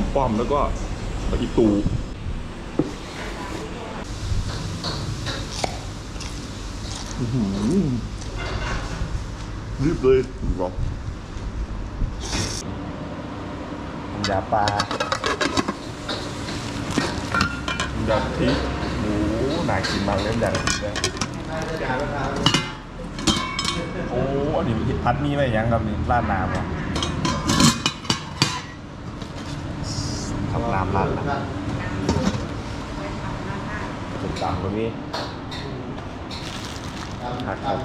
อมป้อมแล้วก็อีตูอื้อหือรีบเลยบอกน้ำยาปลาน้ำยากะทิหมูน่ากินมากเลยน้ำยากะทิเนี่ยโอ้ อันนี้พัดมีไหมยังครับนี่ราดน้ำเหรอทำน้ำราดน้ำถูกตามตรงนี้ผักครับ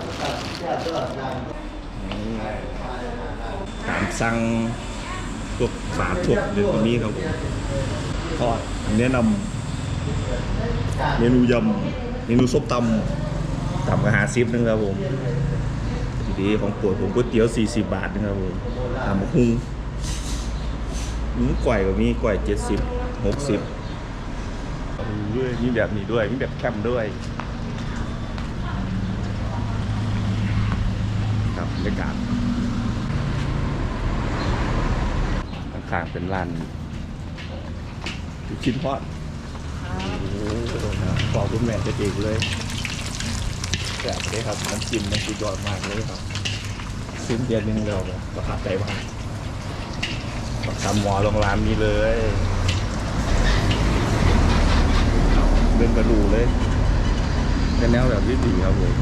ตามสั่งพวกฝาถั่วหรือพวกนี้ครับผมก็แนะนำเมนูยำเมนูส้มตำตำกระหาซิปนะครับผมดีๆของโปรดผมก๋วยเตี๋ยว 40 บาทนะครับผมตำบักหุ่ง มูก่อยก็มีก่อย70 60ด้วยมีแบบนี้ด้วย มีแบบแคมด้วย ครับบรรยากาศข้างๆเป็นร้านลูกชิ้นทอดโอ้โหขอบคุณแม่จะเองเลยแซ่บเลยครับน้ำจิ้มมันสุดยอดมากเลยครับสิ้นเดือนหนึงเราแบบประทับใจมากประ ทำหมอโรงร้านนี้เลยเดินกระดูเลยเป็นแนวแบบวิถีครับผม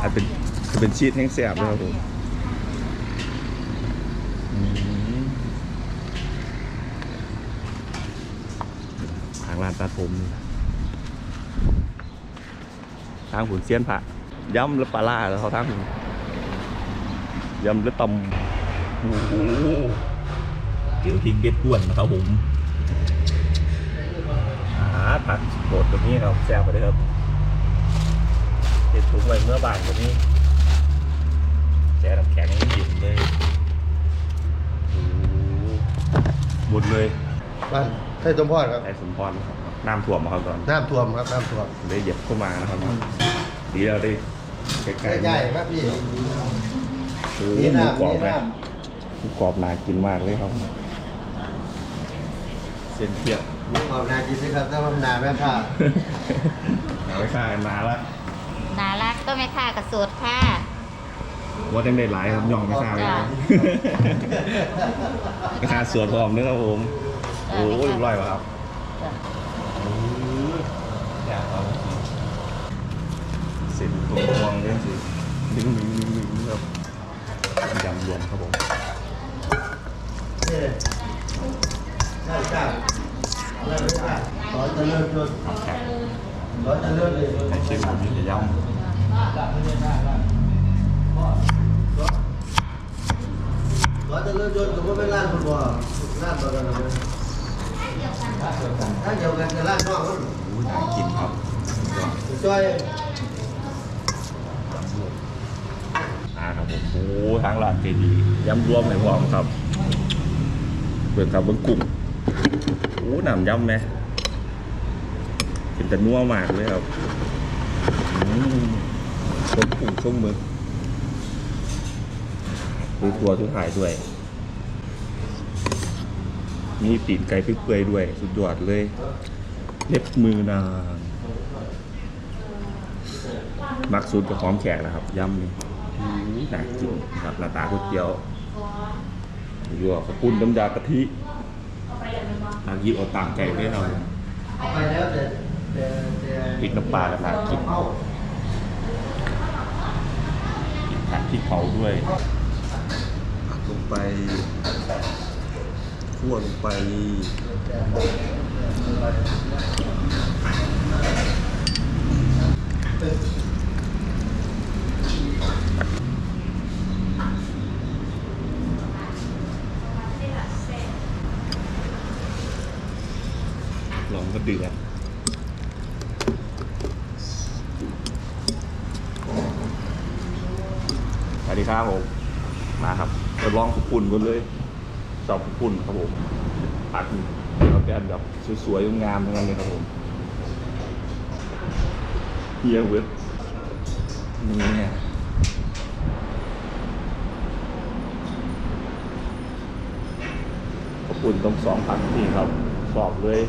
อาจเป็นจะเป็นชีสแห้งแซ่บเลยครับผมอืมทางร้านตัดผมนี่ทางหุ่นเซียนพระยำและปลาล่าแล้วเขาทางหุ่นยำและตำโอ้โห เกี่ยวพริกเบ็ดกวนนะครับผมอาผักโดดตรงนี้ครับแซ่บไปเลยครับเห็ดถุงไว้เมื่อบ่ายตรงนี้แช่น้ำแข็งให้หยิบเลยหมดเลยบ้านไท่สมพรครับ ไอ้สมพรครับน้ำท่วมมาครับตอนน้ำท่วมครับ น้ำท่วมได้เหยียบเข้ามานะครับดีแล้วได้ใกล้ๆใหญ่ๆครับพี่โอ้โหนี่หมูน้ำกรอบนี่ไหมน้หมูกรอบน่ากินมากเลยครับ เส้นเทียบำมีความน่ากินนะครับถ้ามันนาแม่ผ้าเอาไว้ค่ากันมาละน่ารักก็ไม่ค่ากระสุดค่ะว่าต้องได้หลายครับย่องไม่ค่าเลยจ้ะไม่ค่าสวนพร้อมเนื้อครับผมจ้ะโอ้ยไม่ค่าร่อยว่ะครับจ้ะอยากเอาเส้นตรงพวงเรื่องสิดึงดึงดึงดึงครับยำรวมครับผม เนี่ยใช่ใช่เริ่มเลยค่ะร้อยจะเริ่มจนแขกร้อยจะเริ่มเลยไข่เค็มผมจะยร้อยจะเริ่มจนสมมติเป็นร้านฟุตบอลร้านบอลกันเลยถ้าเดียวกันจะร้านนอกมันำอู้น่ากินครับดยอดช่วยอ่าครับผมโอ้ทางร้านเจดียำรวมในหวอมครับเปิดกับเบิ้งกุ้ง โอ้หนำยำไหมเป็นแต่นัวมากเลยครับอืมต้มกุ้งส้มมึกดูตัวทุกถ่ายด้วย มีตีนไก่เปื่อยๆด้วย สุดยอดเลย เล็บมือนางมักสูตรกับหอมแขกนะครับยำนี่น่ากินครับหน้าตาก๋วยเตี๋ยวยั่วขอบคุณน้ำยากะทิ นางยิบเอาต่างไก่ด้วยเราเอาไปแล้วแต่แต่แต่พริกน้ำปลาและนากิน เอาผัดพริกเผาด้วยผัดลงไปคั่วลงไป ก็เดือดสวัสดีครับผมมาครับจะลองขุปุ่นกันเลยชอบขุปุ่นครับผมปักเราเป็นแบบสวยๆงามๆทั้งนั้นเลยครับผมเฮียเวทนี่เนี่ยขุปุ่นปุ่นตรงสองผักนี่ครับบอกเลย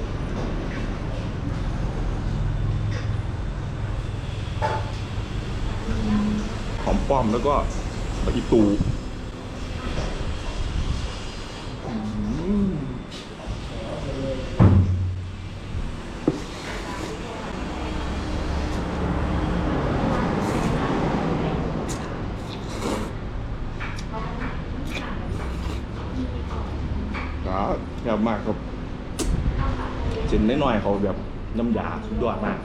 หอม ป้อมแล้วก็ปลาอีตูอืมครับแซ่บมากครับเส้นน้อยๆเขาแบบน้ำยาสุดยอดมาก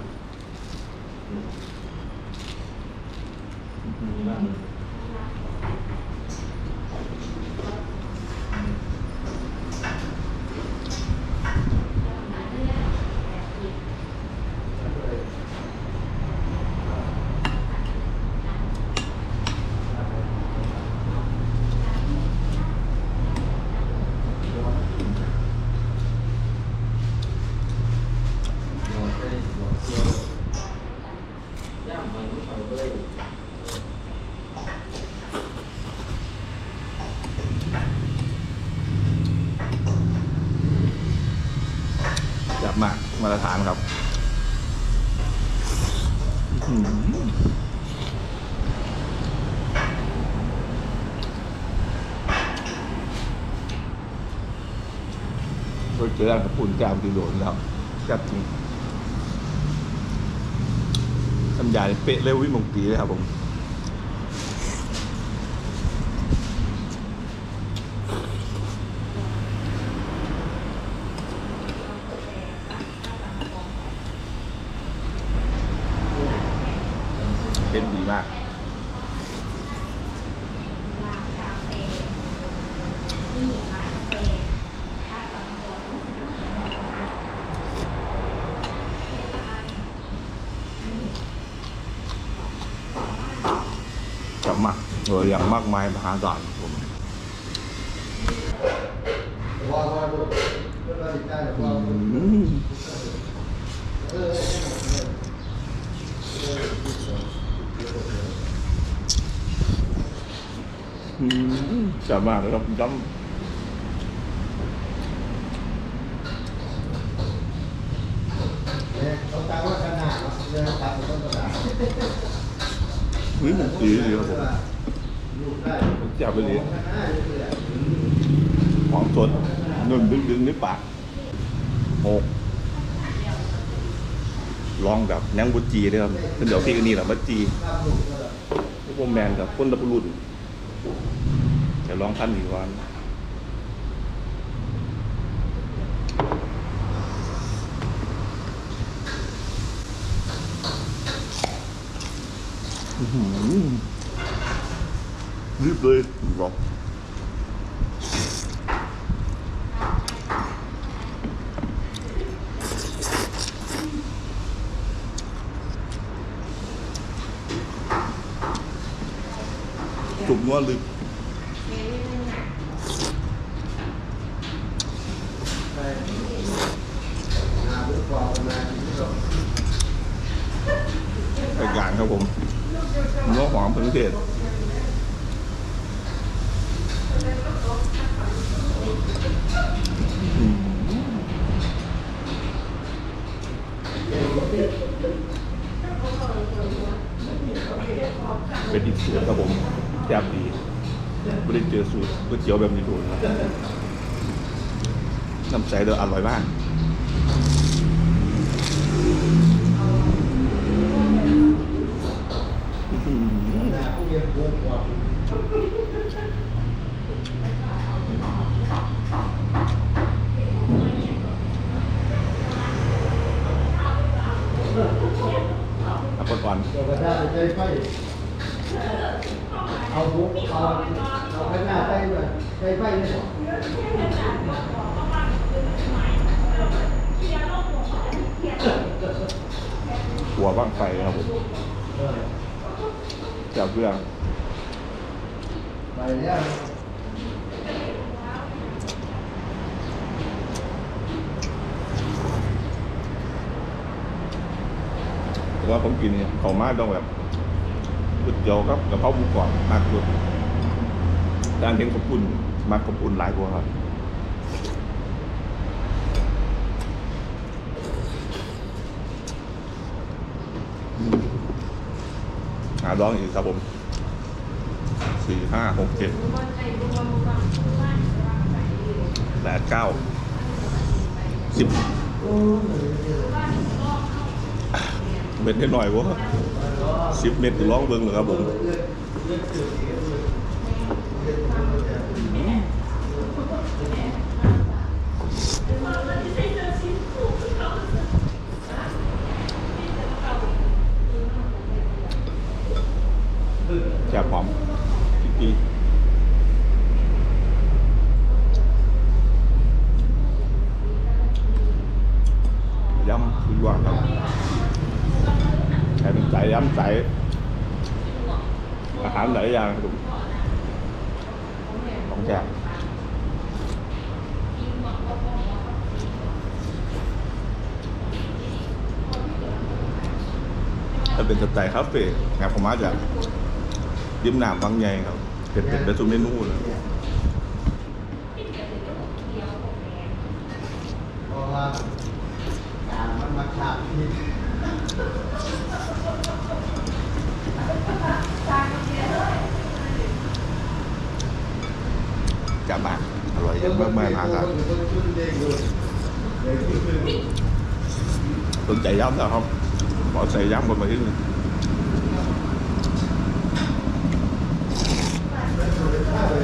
แซ่บ มากมาตรฐานครับอื้อหือเคยเจอร้านกระปุ่นจามตีโดนแล้วแซ่บจริงน้ำยานี่เป๊ะเร็ววิมงปีเลยครับผม เป็นดีมาก จะมากเอออย่างมากมายมหาศาลผมจะมากครับจเนี่ยเขาตามว่าขนาดเรื่องตามต้นกระดาษำนี่มันสีดีครับผมจับไปเลยขนาดนี้เลยหอมสดนุ่มดึงดึงในปากหกลองแบบนั่งบุจีเลยครับเป็นเดี๋ยวพี่ก็นี่แหละบุจีพวกแมนกับคนดับรุ่นจะลองขั้นอีกวัน อื้อหือรีบเลยบ หัวลึกได้นาบุกกว่านาที่เราไก่กลางครับผมเนื้อหอมถึงเทศอืมเป็นอีกสูตรครับผมแซ่บดีไม่ได้เจอสูตรก๋วยเตี๋ยวแบบนี้โดนครับน้ำใสเด้ออร่อยมาก นาผู้เรียนบุกกว่า เอาก่อนเดี๋ยวก็ได้ใจไฟเอาบุกเอาเอาขนาดใจเลยใจไฟเลยหัวบ้างไฟครับผมเออจับเรื่อง แต่ว่าผมกินเนี่ยเขามากต้องแบบกุดยเตี๋ยวครับกะเพราหมูกรอบมากสุดแต่อันเห็นขอบคุณมากขอบคุณหลายกว่าครับหาดองอีกครับผม สี่ห้าหกเจ็ดแปดเก้าสิบเม็ดนิดหน่อยวะสิบเม็ดร้องเบิ้งเหรอครับผมแฉบหอม ดียำคือว่าครับแถมเป็นใจยำใจอาหารหลายอย่างครับผมของแจกถ้าเป็นสไตล์คาเฟ่งานผมมาจากริมน้ำบางใหญ่ครับ เป็นเป็นเป็นซุมเมนูเลย เพราะว่าการมันมาขาดที่ จับมาก อร่อยเยอะมากมากๆครับสนใจย้ำนะครับขอใส่ ย้ำบ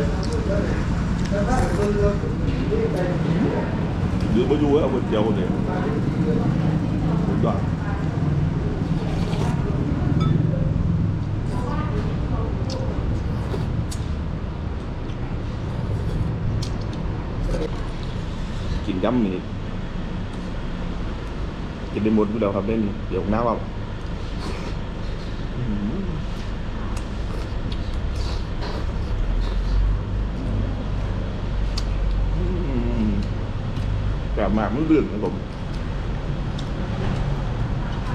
นมาที่นึงยืมมาอยู่แล้วคนเดียวเนี่ยสุดยอดกินย้ำนี่กินได้หมดอยู่แล้วครับเล่นเดี๋ยวหน้าว่าอื้อหืออืมแบบมากมันเลื่อนนะผม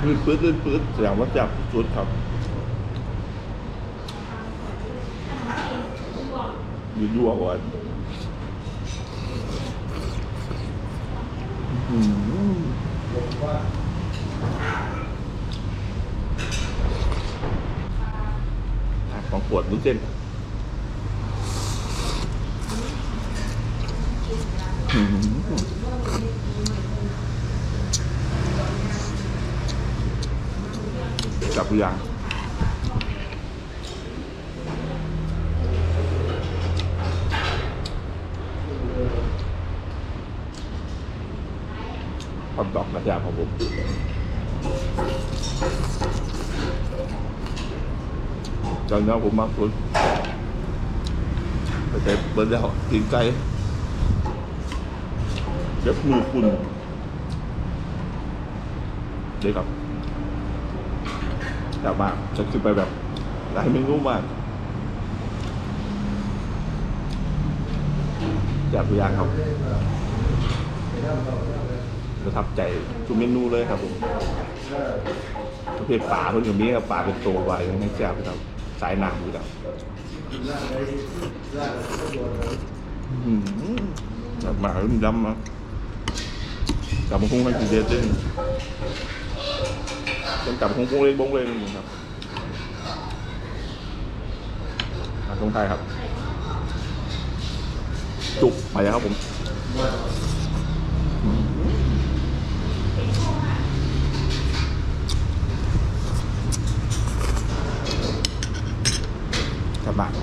ลื่นปื๊ดลื่นปื๊ดแสดงว่าจับสุดครับยืดยั่วก่อนอื้อหืออะของปวดมุ้นเส้นอื้อหื อกลับหรือยังคำตอบกระยาของผมตอนนี้ผมมาคุณไปเต็มเบิร์ดแล้วกินไก่เจ็บมือคุณเด็กครับ อยากมาจะขึ้นไปแบบหลายเมนูมากอยากไปย่างครับประทับใจทุกเมนูเลยครับผมประเภทป่าเพิ่นกับนี้ครับป่าเป็นตัวไว้ให้แซ่บครับสายน้ำอยู่แล้วอื้อหือแบบมาดำมากลับมาคงให้กินเด็ดด้วย ต้องกลับคงคงเล่นบงเลยนี่ครับมาตรงไทยครับ จุกไปแล้วครับผมกลับานครับ